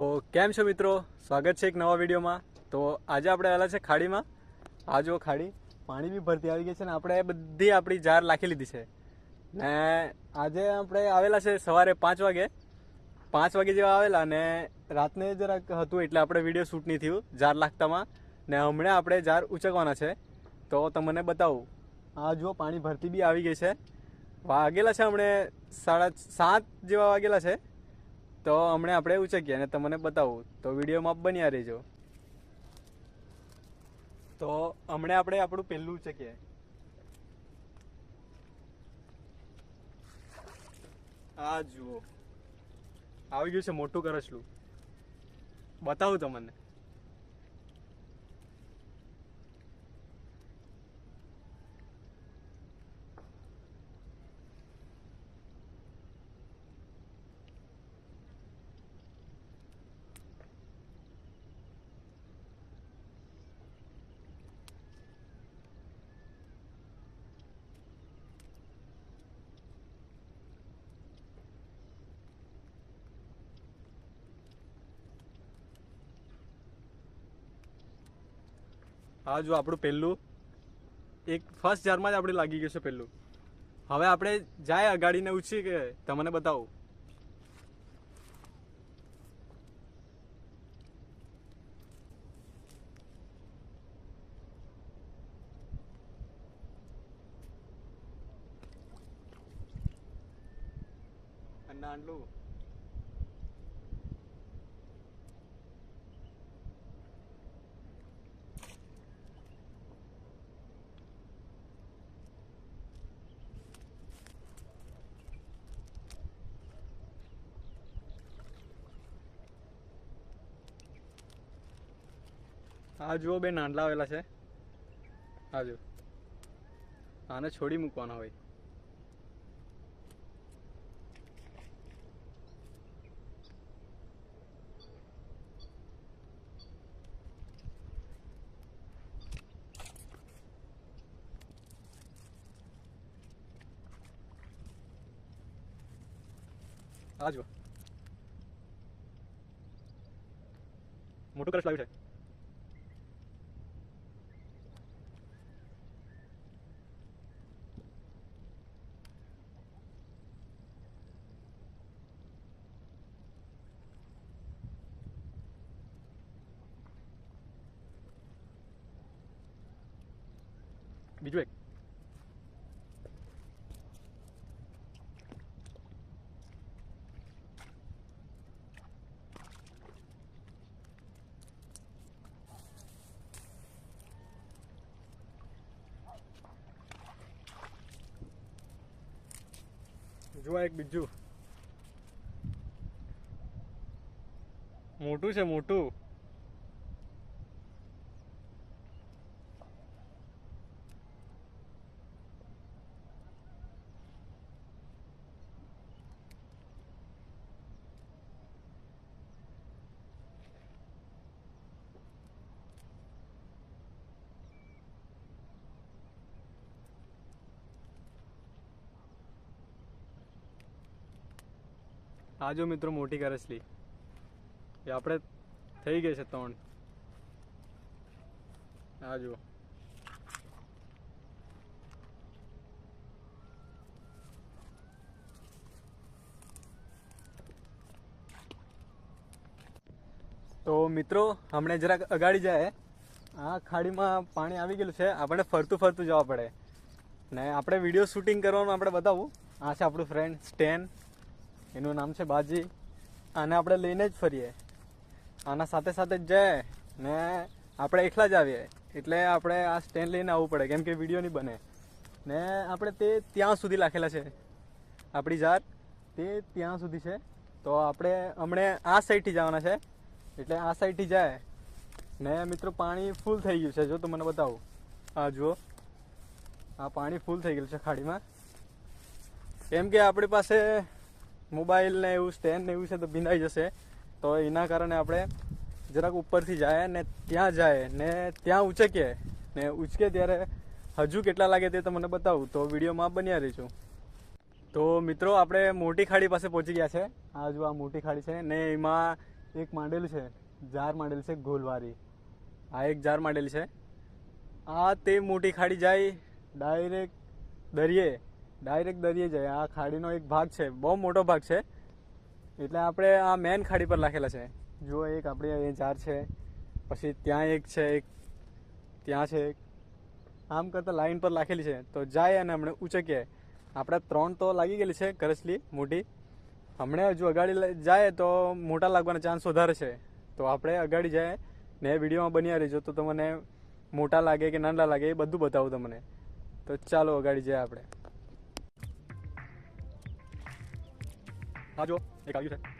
તો કેમ છો મિત્રો? સ્વાગત છે એક નવા વિડીયોમાં. તો આજે આપણે આવેલા છે ખાડીમાં. આ જો ખાડી. પાણી બી ભરતી આવી ગઈ છે ને આપણે બધી આપણી જાર લાખી લીધી છે. ને આજે આપણે આવેલા છે સવારે પાંચ વાગે. પાંચ વાગે જેવા આવેલા ને રાતને જરાક હતું એટલે આપણે વીડિયો શૂટ નહીં થયું જાર લાગતામાં ને હમણાં આપણે જાર ઉચકવાના છે. તો તમને બતાવું. આ જુઓ પાણી ભરતી બી આવી ગઈ છે. વાગેલા છે હમણે સાડા સાત જેવા વાગેલા છે. તો હમણાં આપણે ઉચકીએ અને તમને બતાવું, તો વિડીયોમાં બન્યા રહેજો. તો હમણાં આપણે આપણું પહેલું ઉચકીએ આ જુઓ. આવી ગયું છે મોટું કરસલું બતાવું તમને. આ જો આપણું પહેલું એક ફર્સ્ટ જારમાં જ આપણે લાગી ગયું છે પહેલું હવે આપણે જાય અગાડીને ઉછી કે તમને બતાવું અને આટલું આ જુઓ બે નાંદલા આવેલા છે. આ જુઓ. આને છોડી મૂકવાના હોય. આ જુઓ. મોટું કરશ લાવ્યું છે. બીજું એક. જોવા એક બીજું. મોટું છે મોટું. આ જો મિત્રો મોટી કરસલી એ આપણે થઈ ગઈ છે ત્રણ. આ તો મિત્રો, હમણે જરાક અગાડી જાય. આ ખાડીમાં પાણી આવી ગયેલું છે. આપણે ફરતું ફરતું જવા પડે. ને આપણે વીડિયો શૂટિંગ કરવાનું આપણે બતાવું. આ છે આપણું ફ્રેન્ડ સ્ટેન એનું નામ છે બાજી. આને આપણે લઈને જ ફરીએ. આના સાથે સાથે જ જાય ને આપણે એકલા જ આવીએ. એટલે આપણે આ સ્ટેન્ડ લઈને આવવું પડે, કેમ કે વીડિયો નહીં બને. ને આપણે તે ત્યાં સુધી રાખેલા છે. આપણી જાત તે ત્યાં સુધી છે. તો આપણે હમણે આ સાઈડથી જવાના છે. એટલે આ સાઈડથી જાય. ને મિત્રો, પાણી ફૂલ થઈ ગયું છે. જો તું મને બતાવું. આ જુઓ. આ પાણી ફૂલ થઈ ગયેલું છે ખાડીમાં. કેમ કે આપણી પાસે મોબાઈલ ને એવું, સ્ટેન્ડ ને એવું છે તો ભીંડાઈ જશે. તો એના કારણે આપણે જરાક ઉપરથી જાય ને ત્યાં જાય ને ત્યાં ઉચકીએ ને ઉચકે ત્યારે હજુ કેટલા લાગે તે તમને બતાવું. તો વિડીયોમાં બન્યા રહીશું. તો મિત્રો, આપણે મોટી ખાડી પાસે પહોંચી ગયા છે. આ આ મોટી ખાડી છે ને એમાં એક માંડેલું છે, જાર માંડેલું છે, ગોલવારી. આ એક જાર માંડેલી છે. આ તે મોટી ખાડી જાય, ડાયરેક્ટ દરિયે. ડાયરેક્ટ દરિયે જાય. આ ખાડીનો એક ભાગ છે. બહુ મોટો ભાગ છે. એટલે આપણે આ મેન ખાડી પર રાખેલા છે. જુઓ એક આપણી અહીં જાર છે. પછી ત્યાં એક છે, એક ત્યાં છે, એક. આમ કરતાં લાઈન પર રાખેલી છે. તો જાય અને હમણાં ઉચકીએ. આપણે ત્રણ તો લાગી ગયેલી છે કરસલી મોટી. હમણાં હજુ અગાડી જાય તો મોટા લાગવાના ચાન્સ વધારે છે. તો આપણે અગાડી જાય ને વિડીયોમાં બન્યા રહીજો. તો તમને મોટા લાગે કે નાના લાગે એ બધું બતાવું તમને. તો ચાલો અગાડી જાય આપણે. હા જો એક આવ્યું છે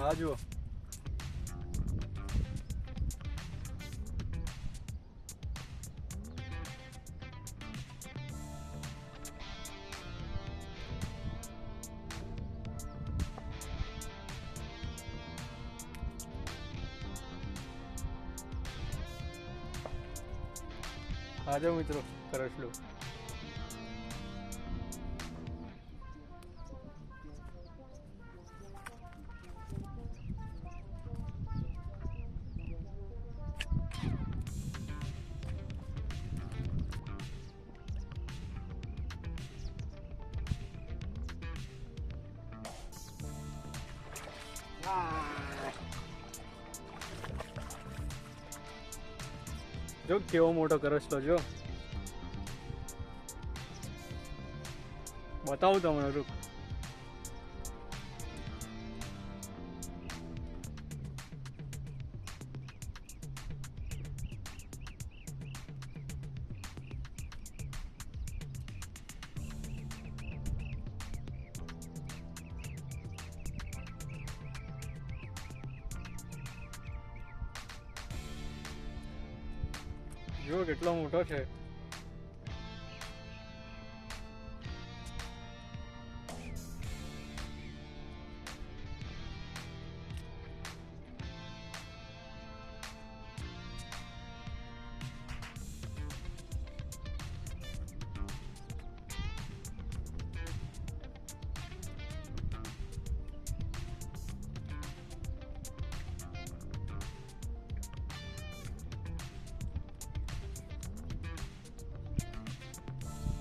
હા જુઓ આ જાઓ મિત્રો જો કેવો મોટો કરસલો જો. બતાવું તમને રૂક. જો કેટલો મોટો છે.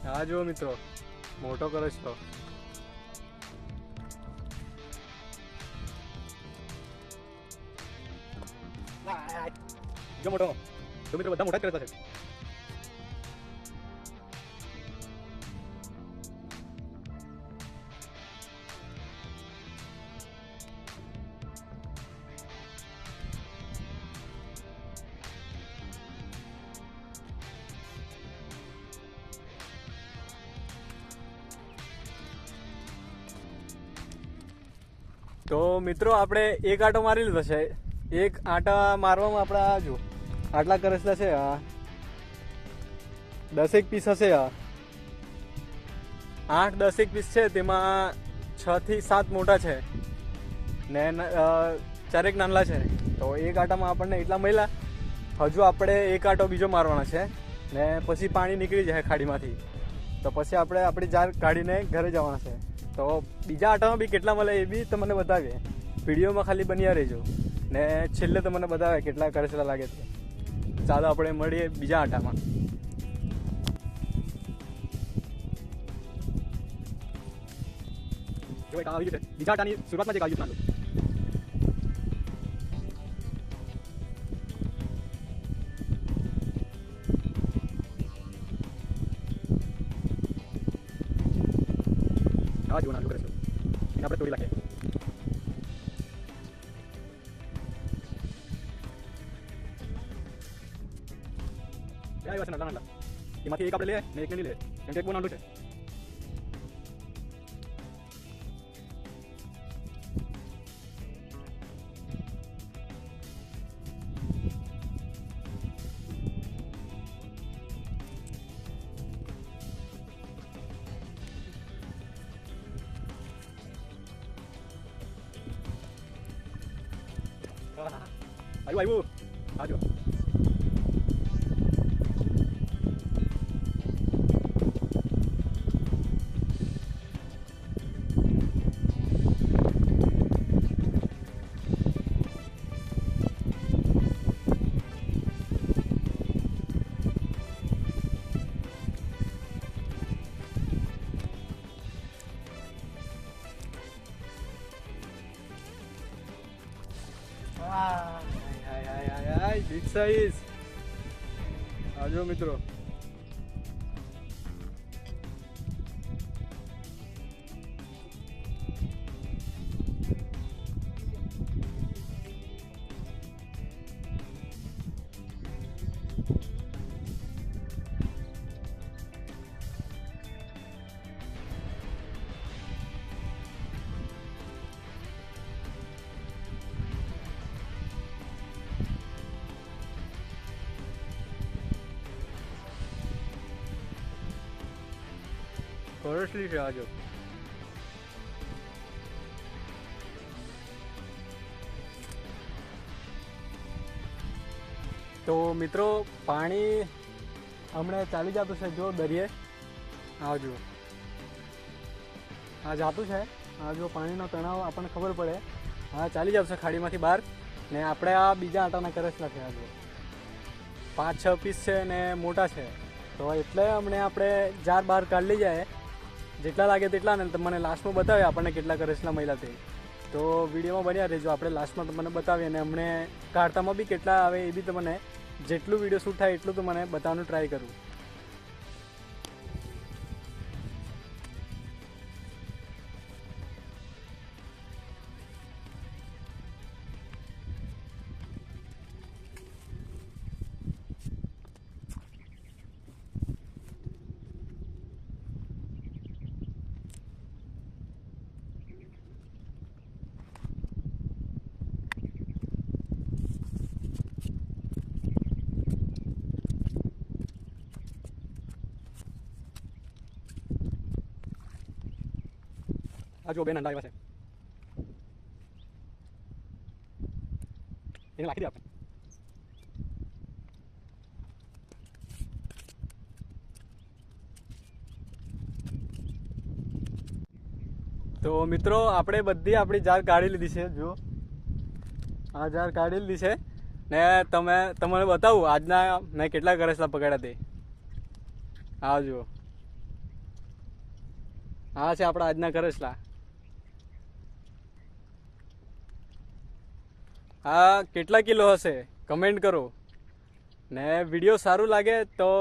હા, જુઓ મિત્રો. મોટો કરો છો. જો મોટો. જો મિત્રો બધા મોટા જ કરતા છે. તો મિત્રો, આપણે એક આંટો મારી લીધો છે. એક આંટા મારવામાં આપણા જો આટલા કરસલા છે આ દસેક પીસ હશે આ આઠ દસેક પીસ છે, તેમાં છ થી સાત મોટા છે. ને ચારેક નાનલા છે. તો એક આંટામાં આપણને એટલા મળ્યા. હજુ આપણે એક આંટો બીજો મારવાનો છે. ને પછી પાણી નીકળી જાય ખાડીમાંથી. તો પછી આપણે આપણી જાર કાઢીને ઘરે જવાના છે. તો બીજા આટામાં બી કેટલા મળે એ બી તમને બતાવીએ. વિડીયોમાં ખાલી બન્યા રહેજો. ને છેલ્લે તમને બતાવે કેટલા કરસલા લાગે છે. ચાલો આપણે મળીએ બીજા આટામાં. બીજા આટાની શરૂઆતમાં જે એક ક્યાં આવ્યા છે નાના નાના એમાંથી એક આપણે લઈએ ને એક નહીં લે કેમ કે એક બહુ નાનું છે આવ્યું આવ્યું આજો હાય હાય હાય હાય બિગ સાઈઝ આજો મિત્રો કોરસલી છે આજો તો મિત્રો પાણી હમણાં ચાલી જતું છે જો દરિયે. આવજો આ જાતું છે. આ જો પાણીનો તણાવ આપણને ખબર પડે. હા ચાલી જશે ખાડીમાંથી બહાર. ને આપણે આ બીજા આટાના કરેસલા છે આજે પાંચ છ પીસ છે ને મોટા છે. તો એટલે હમણાં આપણે જાર બહાર કાઢી જાય. જેટલા લાગે તેટલા ને તમને લાસ્ટમાં બતાવે આપણને કેટલા કરેસલા મળ્યા તે. તો વિડીયોમાં બન્યા રહેજો. આપણે લાસ્ટમાં તમને બતાવીએ અને અમને કાઢતામાં બી કેટલા આવે એ બી તમને જેટલું વીડિયો શૂટ થાય એટલું તો મને બતાવવાનું ટ્રાય કરું. આ જો બેન અંડા આવ્યા છે. એને રાખી દે આપણે. તો મિત્રો, આપણે બધી આપણી જાર કાઢી લીધી છે, જુઓ. આ જાર કાઢી લીધી છે. ને તમે, તમને બતાવું, આજના મેં કેટલા કરેસલા પકડ્યા તે. આ જુઓ. આ છે આપણા આજના કરેસલા આ કેટલા કિલો હશે? કમેન્ટ કરો. ને વીડિયો સારું લાગે તો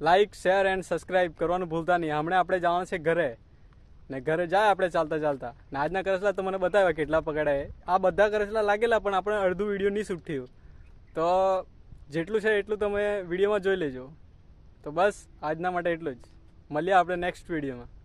લાઈક શેર એન્ડ સબસ્ક્રાઈબ કરવાનું ભૂલતા નહીં. હમણાં આપણે જવાનું છે ઘરે. ને ઘરે જાય આપણે ચાલતા ચાલતા. ને આજના કરેસલા તો મને બતાવ્યા કેટલા પકડાય. આ બધા કરેસલા લાગેલા, પણ આપણે અડધું વીડિયો નહીં શૂટ થયું તો જેટલું છે એટલું તમે વિડીયોમાં જોઈ લેજો. તો બસ, આજના માટે એટલું જ. મળીએ આપણે નેક્સ્ટ વિડીયોમાં